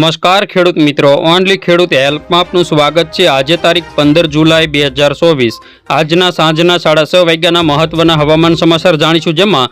નમસ્કાર ખેડૂત મિત્રો, ઓનલી ખેડૂત હેલ્પમાં આપનું સ્વાગત છે. આજે તારીખ પંદર જુલાઈ બે હજાર ચોવીસ. આજના સાંજના સાડા છ વાગ્યાના મહત્વના હવામાન સમાચાર જાણીશું, જેમાં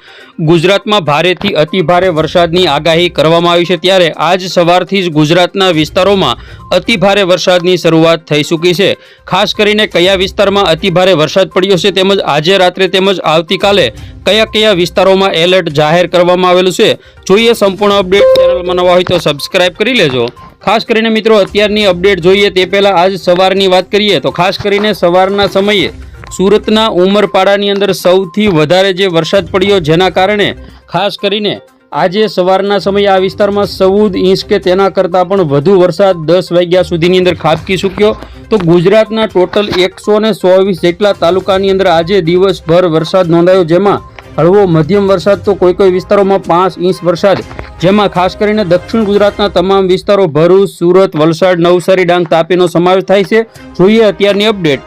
ગુજરાતમાં ભારેથી અતિભારે વરસાદની આગાહી કરવામાં આવી છે. ત્યારે આજ સવારથી જ ગુજરાતના વિસ્તારોમાં અતિભારે વરસાદની શરૂઆત થઈ ચૂકી છે. ખાસ કરીને કયા વિસ્તારમાં અતિભારે વરસાદ પડ્યો છે તેમજ આજે રાત્રે તેમજ આવતીકાલે કયા કયા વિસ્તારોમાં એલર્ટ જાહેર કરવામાં આવેલું છે, જોઈએ સંપૂર્ણ અપડેટ ચેનલમાં નવા હોય તો સબસ્ક્રાઇબ કરી લેજો. ખાસ કરીને મિત્રો, અત્યારની અપડેટ જોઈએ તે પહેલાં આજ સવારની વાત કરીએ તો ખાસ કરીને સવારના સમયે સુરતના ઉમરપાડાની અંદર સૌથી વધારે જે વરસાદ પડ્યો જેના કારણે ખાસ કરીને આજે સવારના સમયે આ વિસ્તારમાં ચૌદ ઇંચ કે તેના કરતાં પણ વધુ વરસાદ દસ વાગ્યા સુધીની અંદર ખાબકી ચૂક્યો તો ગુજરાતના ટોટલ એકસો ચોવીસ જેટલા તાલુકાની અંદર આજે દિવસભર વરસાદ નોંધાયો, જેમાં હળવો મધ્યમ વરસાદ તો કોઈ કોઈ વિસ્તારોમાં પાંચ ઇંચ વરસાદ. જેમાં ખાસ કરીને દક્ષિણ ગુજરાતના તમામ વિસ્તારો ભરૂચ, સુરત, વલસાડ, નવસારી, ડાંગ તાપીનો સમાવેશ થાય છે. જોઈએ અત્યારની અપડેટ.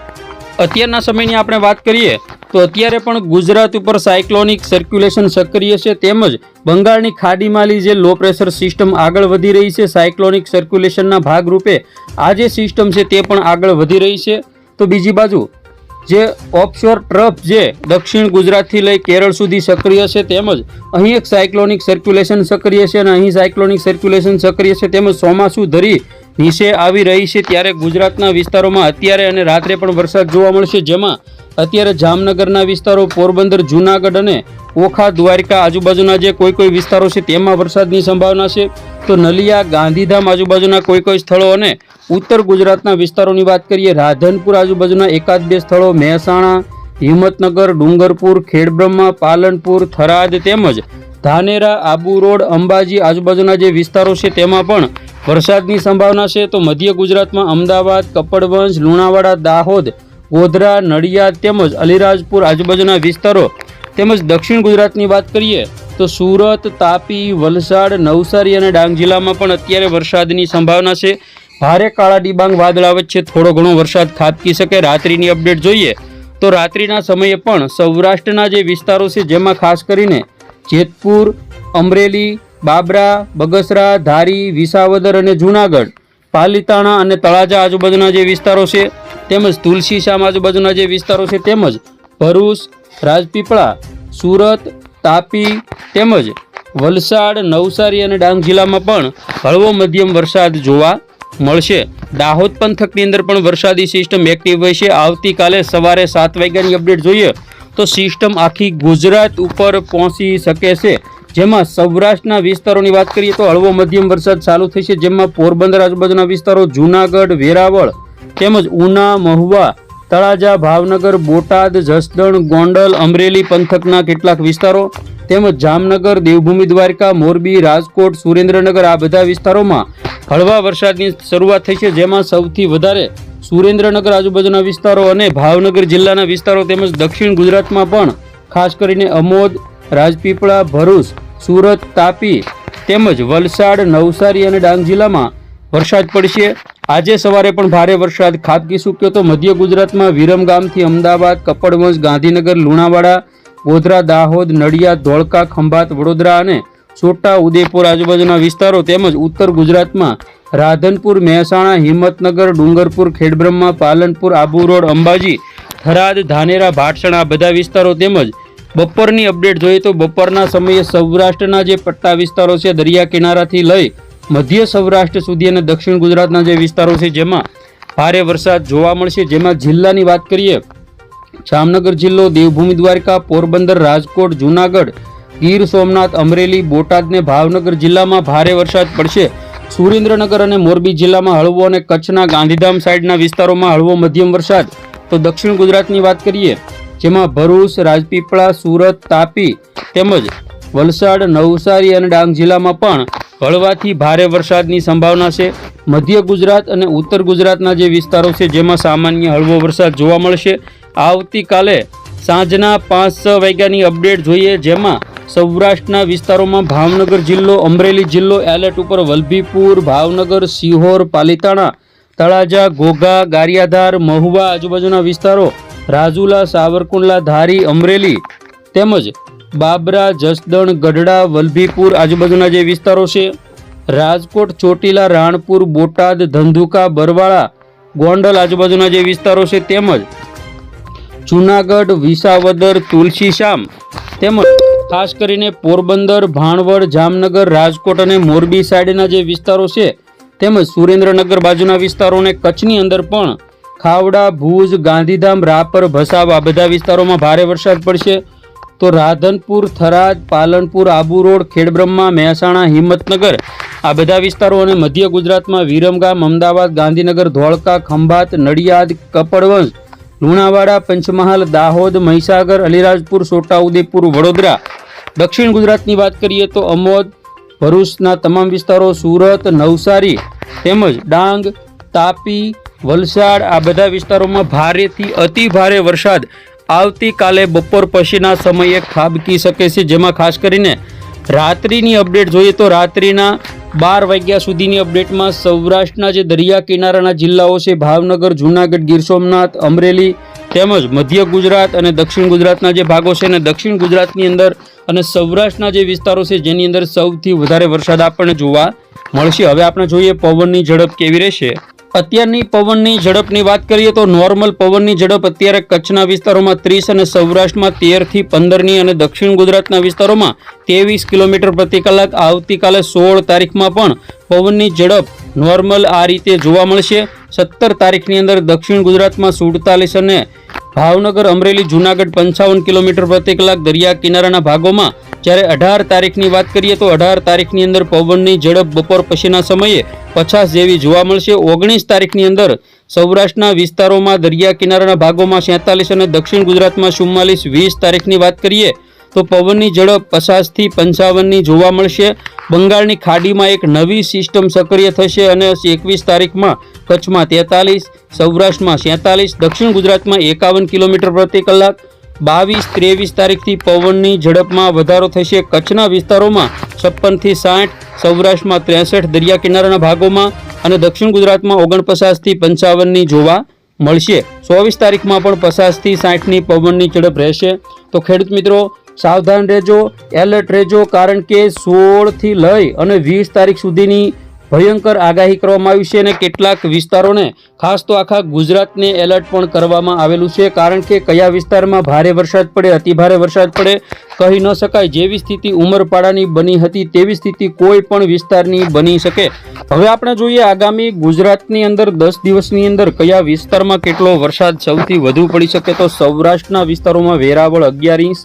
અત્યારના સમયની આપણે વાત કરીએ તો અત્યારે પણ ગુજરાત ઉપર સાયક્લોનિક સર્ક્યુલેશન સક્રિય છે. તેમજ બંગાળની ખાડીમાંલી જે લો પ્રેશર સિસ્ટમ આગળ વધી રહી છે, સાયક્લોનિક સર્ક્યુલેશનના ભાગરૂપે આ જે સિસ્ટમ છે તે પણ આગળ વધી રહી છે. તો બીજી બાજુ જે ઓફશોર ટ્રફ જે દક્ષિણ ગુજરાતથી લઈ કેરળ સુધી સક્રિય છે તેમજ અહીં એક સાયક્લોનિક સર્ક્યુલેશન સક્રિય છે અને અહીં સાયક્લોનિક સર્ક્યુલેશન સક્રિય છે તેમજ ચોમાસું ધરી નીચે આવી રહી છે ત્યારે ગુજરાતના વિસ્તારોમાં અત્યારે અને રાત્રે પણ વરસાદ જોવા મળશે, જેમાં અત્યારે જામનગરના વિસ્તારો, પોરબંદર, જૂનાગઢ અને ઓખા, દ્વારકા આજુબાજુના જે કોઈ કોઈ વિસ્તારો છે, તેમાં વરસાદની સંભાવના છે. તો નલિયા, ગાંધીધામ આજુબાજુના કોઈ કોઈ સ્થળો અને ઉત્તર ગુજરાતના વિસ્તારોની વાત કરીએ, રાધનપુર આજુબાજુના એકાદ બે સ્થળો, મહેસાણા, હિંમતનગર, ડુંગરપુર, ખેડબ્રહ્મા, પાલનપુર, થરાદ તેમજ ધાનેરા, આબુ રોડ, અંબાજી આજુબાજુના જે વિસ્તારો છે, તેમાં પણ વરસાદની સંભાવના છે. તો મધ્ય ગુજરાતમાં અમદાવાદ, કપડવંજ, લુણાવાડા, દાહોદ, ગોધરા, નડિયાદ તેમજ અલીરાજપુર આજુબાજુના વિસ્તારો તેમજ દક્ષિણ ગુજરાતની વાત કરીએ તો સુરત, તાપી, વલસાડ, નવસારી અને ડાંગ જિલ્લામાં પણ અત્યારે વરસાદની સંભાવના છે. ભારે કાળા ડિબાંગ વાદળા વચ્ચે થોડો ઘણો વરસાદ ખાબકી શકે. રાત્રિની અપડેટ જોઈએ તો રાત્રિના સમયે પણ સૌરાષ્ટ્રના જે વિસ્તારો છે, જેમાં ખાસ કરીને જેતપુર, અમરેલી, બાબરા, બગસરા, ધારી, વિસાવદર અને જૂનાગઢ, પાલીતાણા અને તળાજા આજુબાજુના જે વિસ્તારો છે, તેમજ તુલસીશ્યામ આજુબાજુના જે વિસ્તારો છે, તેમજ ભરૂચ રાજપીપળા, સુરત, તાપી તેમજ વલસાડ, નવસારી અને ડાંગ જિલ્લામાં પણ હળવો મધ્યમ વરસાદ જોવા મળશે. દાહોદ પંથકની અંદર પણ વરસાદી સિસ્ટમ એક્ટિવ હોય છે. આવતીકાલે સવારે સાત વાગ્યાની અપડેટ જોઈએ તો સિસ્ટમ આખી ગુજરાત ઉપર પહોંચી શકે છે. જેમાં સૌરાષ્ટ્રના વિસ્તારોની વાત કરીએ તો હળવો મધ્યમ વરસાદ ચાલુ થશે. જેમાં પોરબંદર આજુબાજુના વિસ્તારો જૂનાગઢ, વેરાવળ તેમજ ઉના, મહુવા તળાજા, ભાવનગર, બોટાદ, જસદણ, ગોંડલ, અમરેલી પંથકના કેટલાક વિસ્તારો તેમજ જામનગર, દેવભૂમિ દ્વારકા, મોરબી, રાજકોટ, સુરેન્દ્રનગર આ બધા વિસ્તારોમાં હળવા વરસાદની શરૂઆત થઈ છે, જેમાં સૌથી વધારે સુરેન્દ્રનગર આજુબાજુના વિસ્તારો અને ભાવનગર જિલ્લાના વિસ્તારો તેમજ દક્ષિણ ગુજરાતમાં પણ, ખાસ કરીને અમોદ, રાજપીપળા, ભરૂચ, સુરત, તાપી તેમજ વલસાડ, નવસારી અને ડાંગ જિલ્લામાં વરસાદ પડશે. આજે સવારે પણ ભારે વરસાદ. ખાબકી સૂક્યો તો મધ્ય ગુજરાતમાં વિરમગામથી અમદાવાદ, કપડવંજ, ગાંધીનગર, લુણાવાડા, ગોધરા, દાહોદ, નડિયાદ, ધોળકા, ખંભાત, વડોદરા અને છોટા ઉદેપુર આજુબાજુના વિસ્તારો તેમજ ઉત્તર ગુજરાતમાં રાધનપુર, મહેસાણા, હિંમતનગર, ડુંગરપુર, ખેડબ્રહ્મા, પાલનપુર, આબુ રોડ, અંબાજી, થરાદ, ધાનેરા, ભાટસણ આ બધા વિસ્તારો તેમજ બપોરની અપડેટ જોઈએ તો બપોરના સમયે સૌરાષ્ટ્રના જે પટ્ટા વિસ્તારો છે દરિયા કિનારાથી લઈ મધ્ય સૌરાષ્ટ્ર સુધી અને દક્ષિણ ગુજરાતના જે વિસ્તારો છે, જેમાં ભારે વરસાદ જોવા મળશે, જેમાં જિલ્લાની વાત કરીએ, જામનગર જિલ્લો, દેવભૂમિ દ્વારકા, પોરબંદર, રાજકોટ, જૂનાગઢ, ગીર સોમનાથ, અમરેલી, બોટાદ ને ભાવનગર જિલ્લામાં ભારે વરસાદ પડશે. સુરેન્દ્રનગર અને મોરબી જિલ્લામાં હળવો અને કચ્છના ગાંધીધામ સાઈડના વિસ્તારોમાં હળવો મધ્યમ વરસાદ. તો દક્ષિણ ગુજરાતની વાત કરીએ, જેમાં ભરૂચ, રાજપીપળા, સુરત, તાપી તેમજ વલસાડ, નવસારી અને ડાંગ જિલ્લામાં પણ હળવાથી ભારે વરસાદની સંભાવના છે. મધ્ય ગુજરાત અને ઉત્તર ગુજરાતના જે વિસ્તારો છે, જેમાં સામાન્ય હળવો વરસાદ જોવા મળશે. આવતીકાલે સાંજના પાંચ છ વાગ્યાની અપડેટ જોઈએ, જેમાં સૌરાષ્ટ્રના વિસ્તારોમાં ભાવનગર જિલ્લો, અમરેલી જિલ્લો, એલર્ટ ઉપર વલભીપુર, ભાવનગર, સિહોર, પાલીતાણા, તળાજા, ઘોઘા, ગારિયાધાર, મહુવા આજુબાજુના વિસ્તારો, રાજુલા, સાવરકુંડલા, ધારી, અમરેલી તેમજ બાબરા, જસદણ, ગઢડા, વલભીપુર આજુબાજુના જે વિસ્તારો છે, રાજકોટ, ચોટીલા, રાણપુર, બોટાદ, ધંધુકા, બરવાળા, ગોંડલ આજુબાજુના જે વિસ્તારો છે તેમજ જુનાગઢ, વિસાવદર, તુલસીશ્યામ તેમજ ખાસ કરીને પોરબંદર, ભાણવડ, જામનગર, રાજકોટ અને મોરબી સાઈડના જે વિસ્તારો છે તેમજ સુરેન્દ્રનગર બાજુના વિસ્તારોને કચ્છની અંદર પણ ખાવડા, ભુજ, ગાંધીધામ, રાપર, ભસાવ બધા વિસ્તારોમાં ભારે વરસાદ પડશે. તો રાધનપુર, થરાદ, પાલનપુર, આબુ રોડ, ખેડબ્રહ્મા, મહેસાણા, હિંમતનગર આ બધા વિસ્તારો અને મધ્ય ગુજરાતમાં વિરમગામ, અમદાવાદ, ગાંધીનગર, ધોળકા, ખંભાત, નડિયાદ કપડવંશ લુણાવાડા, પંચમહાલ, દાહોદ, મહીસાગર, અલીરાજપુર, છોટાઉદેપુર, વડોદરા. દક્ષિણ ગુજરાતની વાત કરીએ તો અમોદ, ભરૂચના તમામ વિસ્તારો સુરત, નવસારી તેમજ ડાંગ, તાપી, વલસાડ આ બધા વિસ્તારોમાં ભારેથી અતિ ભારે વરસાદ આવતીકાલે બપોર પછીના સમયે ખાબકી શકે છે, જેમાં ખાસ કરીને રાત્રિની અપડેટ જોઈએ તો રાત્રિના બાર વાગ્યા સુધીની અપડેટમાં સૌરાષ્ટ્રના જે દરિયા કિનારાના જિલ્લાઓ છે, ભાવનગર, જૂનાગઢ, ગીર સોમનાથ, અમરેલી તેમજ મધ્ય ગુજરાત અને દક્ષિણ ગુજરાતના જે ભાગો છે અને દક્ષિણ ગુજરાતની અંદર અને સૌરાષ્ટ્રના જે વિસ્તારો છે, જેની અંદર સૌથી વધારે વરસાદ આપણને જોવા મળશે. હવે આપણે જોઈએ પવનની ઝડપ કેવી રહેશે. અત્યારની પવનની ઝડપની વાત કરીએ તો નોર્મલ પવનની ઝડપ અત્યારે કચ્છના વિસ્તારોમાં ત્રીસ અને સૌરાષ્ટ્રમાં તેરથી પંદરની અને દક્ષિણ ગુજરાતના વિસ્તારોમાં ત્રેવીસ કિલોમીટર પ્રતિ કલાક. આવતીકાલે સોળ તારીખમાં પણ પવનની ઝડપ નોર્મલ આ રીતે જોવા મળશે. સત્તર તારીખની અંદર દક્ષિણ ગુજરાતમાં સુડતાલીસ અને ભાવનગર, અમરેલી, જૂનાગઢ પંચાવન કિલોમીટર પ્રતિ કલાક દરિયા કિનારાના ભાગોમાં જ્યારે અઢાર તારીખની વાત કરીએ તો અઢાર તારીખની અંદર પવનની ઝડપ બપોર પછીના સમયે પચાસ જેવી જોવા મળશે. ઓગણીસ તારીખની અંદર સૌરાષ્ટ્રના વિસ્તારોમાં દરિયા કિનારાના ભાગોમાં સેતાલીસ અને દક્ષિણ ગુજરાતમાં ચુમ્માલીસ, વીસ તારીખની વાત કરીએ તો પવનની ઝડપ પચાસથી પંચાવનની જોવા મળશે. બંગાળની ખાડીમાં એક નવી સિસ્ટમ સક્રિય થશે અને એકવીસ તારીખમાં કચ્છમાં તેતાલીસ, સૌરાષ્ટ્રમાં સેતાલીસ, દક્ષિણ ગુજરાતમાં એકાવન કિલોમીટર પ્રતિ કલાક. બાવીસ, ત્રેવીસ તારીખથી પવનની ઝડપમાં વધારો થશે. કચ્છના વિસ્તારોમાં છપ્પનથી સાઠ, સૌરાષ્ટ્રમાં ત્રેસઠ દરિયા કિનારાના ભાગોમાં અને દક્ષિણ ગુજરાતમાં ઓગણપચાસથી પંચાવનની જોવા મળશે. ચોવીસ તારીખમાં પણ પચાસથી સાઠની પવનની ઝડપ રહેશે. તો ખેડૂત મિત્રો, સાવધાન રહેજો, એલર્ટ રહેજો, કારણ કે સોળથી લઈ અને વીસ તારીખ સુધીની ભયંકર આગાહી કરવામાં આવી છે અને કેટલાક વિસ્તારોને, ખાસ તો આખા ગુજરાતને એલર્ટ પણ કરવામાં આવેલું છે. કારણ કે કયા વિસ્તારમાં ભારે વરસાદ પડે, અતિભારે વરસાદ પડે, કહી ન શકાય. જેવી સ્થિતિ ઉમરપાડાની બની હતી, તેવી સ્થિતિ કોઈ પણ વિસ્તારની બની શકે. હવે આપણે જોઈએ આગામી ગુજરાતની અંદર, દસ દિવસની અંદર કયા વિસ્તારમાં કેટલો વરસાદ સૌથી વધુ પડી શકે તો સૌરાષ્ટ્રના વિસ્તારોમાં વેરાવળ અગિયાર ઇંચ,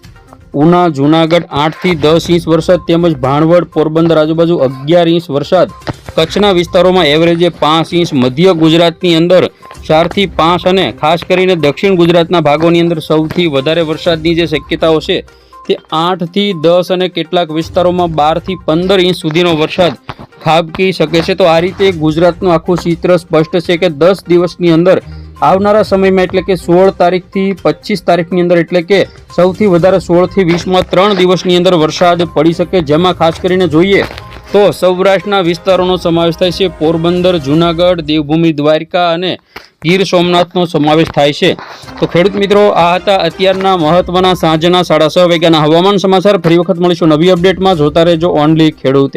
ઉના, જુનાગઢ આઠથી દસ ઇંચ વરસાદ, તેમજ ભાણવડ, પોરબંદર આજુબાજુ અગિયાર ઇંચ વરસાદ. કચ્છના વિસ્તારોમાં એવરેજે પાંચ ઇંચ મધ્ય ગુજરાતની અંદર ચારથી પાંચ અને ખાસ કરીને દક્ષિણ ગુજરાતના ભાગોની અંદર સૌથી વધારે વરસાદની જે શક્યતાઓ છે તે આઠથી દસ અને કેટલાક વિસ્તારોમાં બારથી પંદર ઇંચ સુધીનો વરસાદ ખાબકી શકે છે. તો આ રીતે ગુજરાતનું આખું ચિત્ર સ્પષ્ટ છે કે દસ દિવસની અંદર આવનારા સમયમાં એટલે કે સોળ તારીખથી પચીસ તારીખની અંદર એટલે કે સૌથી વધારે સોળથી વીસમાં ત્રણ દિવસની અંદર વરસાદ પડી શકે. જેમાં ખાસ કરીને જોઈએ તો સૌરાષ્ટ્રના વિસ્તારોનો સમાવેશ થાય છે. પોરબંદર, જૂનાગઢ, દેવભૂમિ, દ્વારકા અને ગીર સોમનાથનો સમાવેશ થાય છે. તો ખેડૂત મિત્રો, આ હતા અત્યારના મહત્વના સાંજના સાડા છ વાગ્યાના હવામાન સમાચાર. ફરી વખત મળીશું નવી અપડેટમાં. જોતા રહેજો ઓનલી ખેડૂત